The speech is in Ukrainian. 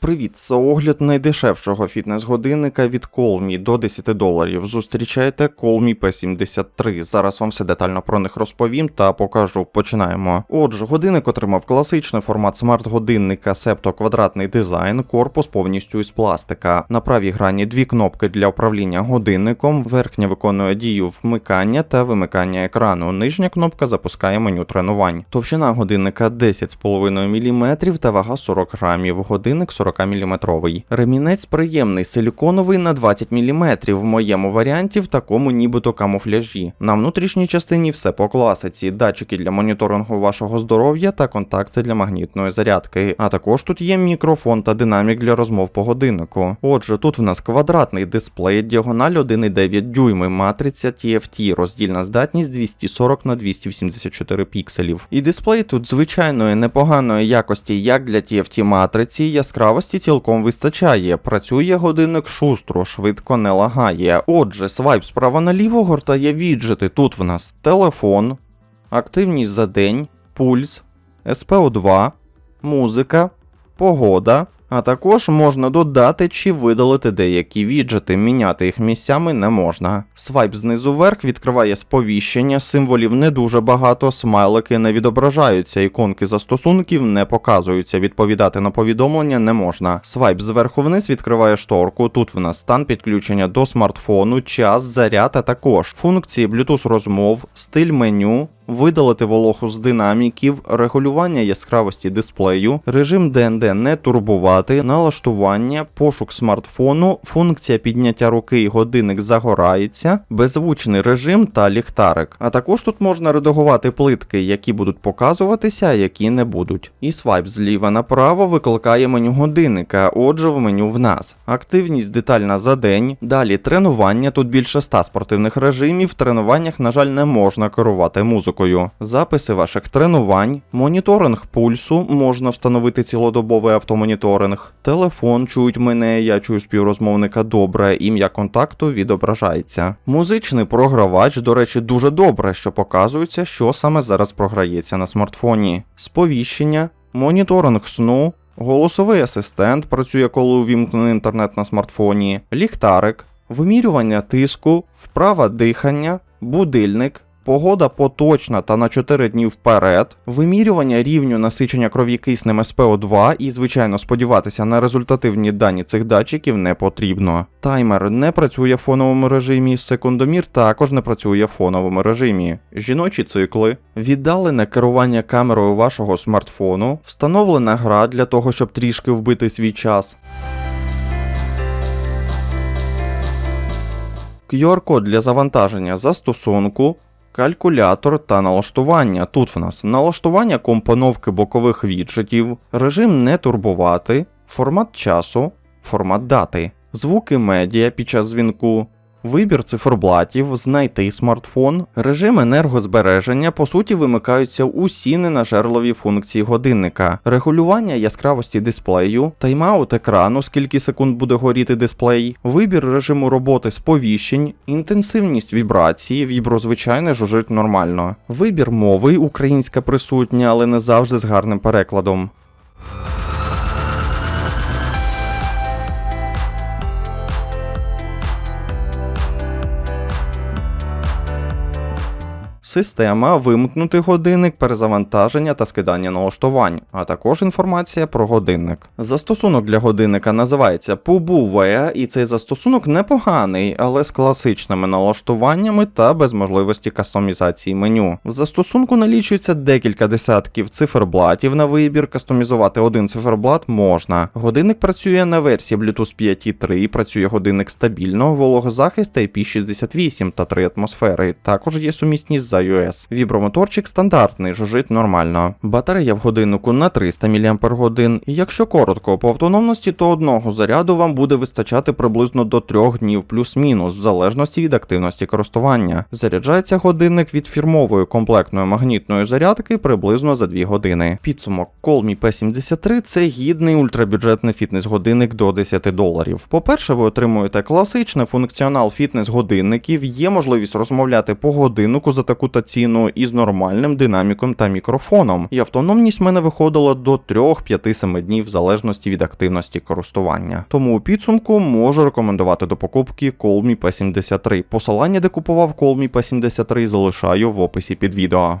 Привіт, це огляд найдешевшого фітнес-годинника від Colmi до 10 доларів. Зустрічайте Colmi P73. Зараз вам все детально про них розповім та покажу. Починаємо. Отже, годинник отримав класичний формат смарт-годинника, септо квадратний дизайн, корпус повністю із пластика. На правій грані дві кнопки для управління годинником. Верхня виконує дію вмикання та вимикання екрану. Нижня кнопка запускає меню тренувань. Товщина годинника 10,5 мм та вага 40 грамів. Годинник 40 мм. Ремінець приємний, силіконовий на 20 мм. В моєму варіанті в такому нібито камуфляжі. На внутрішній частині все по класиці, датчики для моніторингу вашого здоров'я та контакти для магнітної зарядки. А також тут є мікрофон та динамік для розмов по годиннику. Отже, тут в нас квадратний дисплей, діагональ 1,9 дюйми, матриця TFT, роздільна здатність 240 на 284 пікселів. І дисплей тут звичайної непоганої якості, як для TFT матриці, яскравості цілком вистачає. Працює годинник шустро, швидко не лагає. Отже, свайп справа наліво гортає віджити. Тут в нас телефон, активність за день, пульс, СПО2, музика, погода. А також можна додати чи видалити деякі віджити, міняти їх місцями не можна. Свайп знизу вверх відкриває сповіщення, символів не дуже багато, смайлики не відображаються, іконки застосунків не показуються, відповідати на повідомлення не можна. Свайп зверху вниз відкриває шторку. Тут в нас стан підключення до смартфону, час, заряд, а також функції Bluetooth розмов, стиль меню. Видалити вологу з динаміків, регулювання яскравості дисплею, режим ДНД не турбувати, налаштування, пошук смартфону, функція підняття руки і годинник загорається, беззвучний режим та ліхтарик. А також тут можна редагувати плитки, які будуть показуватися, а які не будуть. І свайп зліва направо викликає меню годинника, отже, в меню в нас. Активність детальна за день. Далі тренування. Тут більше 100 спортивних режимів. В тренуваннях, на жаль, не можна керувати музикою. Записи ваших тренувань, моніторинг пульсу, можна встановити цілодобовий автомоніторинг. Телефон чують мене, я чую співрозмовника добре, ім'я контакту відображається. Музичний програвач, до речі, дуже добре, що показується, що саме зараз програється на смартфоні. Сповіщення, моніторинг сну. Голосовий асистент працює, коли увімкнений інтернет на смартфоні, ліхтарик, вимірювання тиску, вправа дихання, будильник, погода поточна та на 4 дні вперед, вимірювання рівню насичення крові киснем СПО2 і, звичайно, сподіватися на результативні дані цих датчиків не потрібно. Таймер не працює в фоновому режимі, секундомір також не працює в фоновому режимі. Жіночі цикли, віддалене керування камерою вашого смартфону, встановлена гра для того, щоб трішки вбити свій час. QR-код для завантаження застосунку, калькулятор та налаштування. Тут в нас налаштування компоновки бокових віджитів, режим не турбувати, формат часу, формат дати, звуки медіа під час дзвінку. Вибір циферблатів, знайти смартфон, режим енергозбереження, по суті, вимикаються усі ненажерливі функції годинника, регулювання яскравості дисплею, тайм-аут екрану, скільки секунд буде горіти дисплей, вибір режиму роботи сповіщень, інтенсивність вібрації, вібро звичайне жужить нормально, вибір мови, українська присутня, але не завжди з гарним перекладом. Система, вимкнути годинник, перезавантаження та скидання налаштувань, а також інформація про годинник. Застосунок для годинника називається PUBU і цей застосунок непоганий, але з класичними налаштуваннями та без можливості кастомізації меню. В застосунку налічується декілька десятків циферблатів на вибір, кастомізувати один циферблат можна. Годинник працює на версії Bluetooth 5.3, працює годинник стабільно, вологозахист IP68 та 3 атмосфери. Також є сумісність з iOS. Вібромоторчик стандартний, жужить нормально. Батарея в годиннику на 300 мАч. І якщо коротко по автономності, то одного заряду вам буде вистачати приблизно до 3 днів плюс-мінус, в залежності від активності користування. Заряджається годинник від фірмової комплектної магнітної зарядки приблизно за 2 години. Підсумок Colmi P73 це гідний ультрабюджетний фітнес-годинник до 10 доларів. По-перше, ви отримуєте класичний функціонал фітнес-годинників, є можливість розмовляти по годиннику за таку звуку та ціну із нормальним динаміком та мікрофоном, і автономність в мене виходила до 3-5-7 днів в залежності від активності користування. Тому у підсумку можу рекомендувати до покупки Colmi P73. Посилання, де купував Colmi P73, залишаю в описі під відео.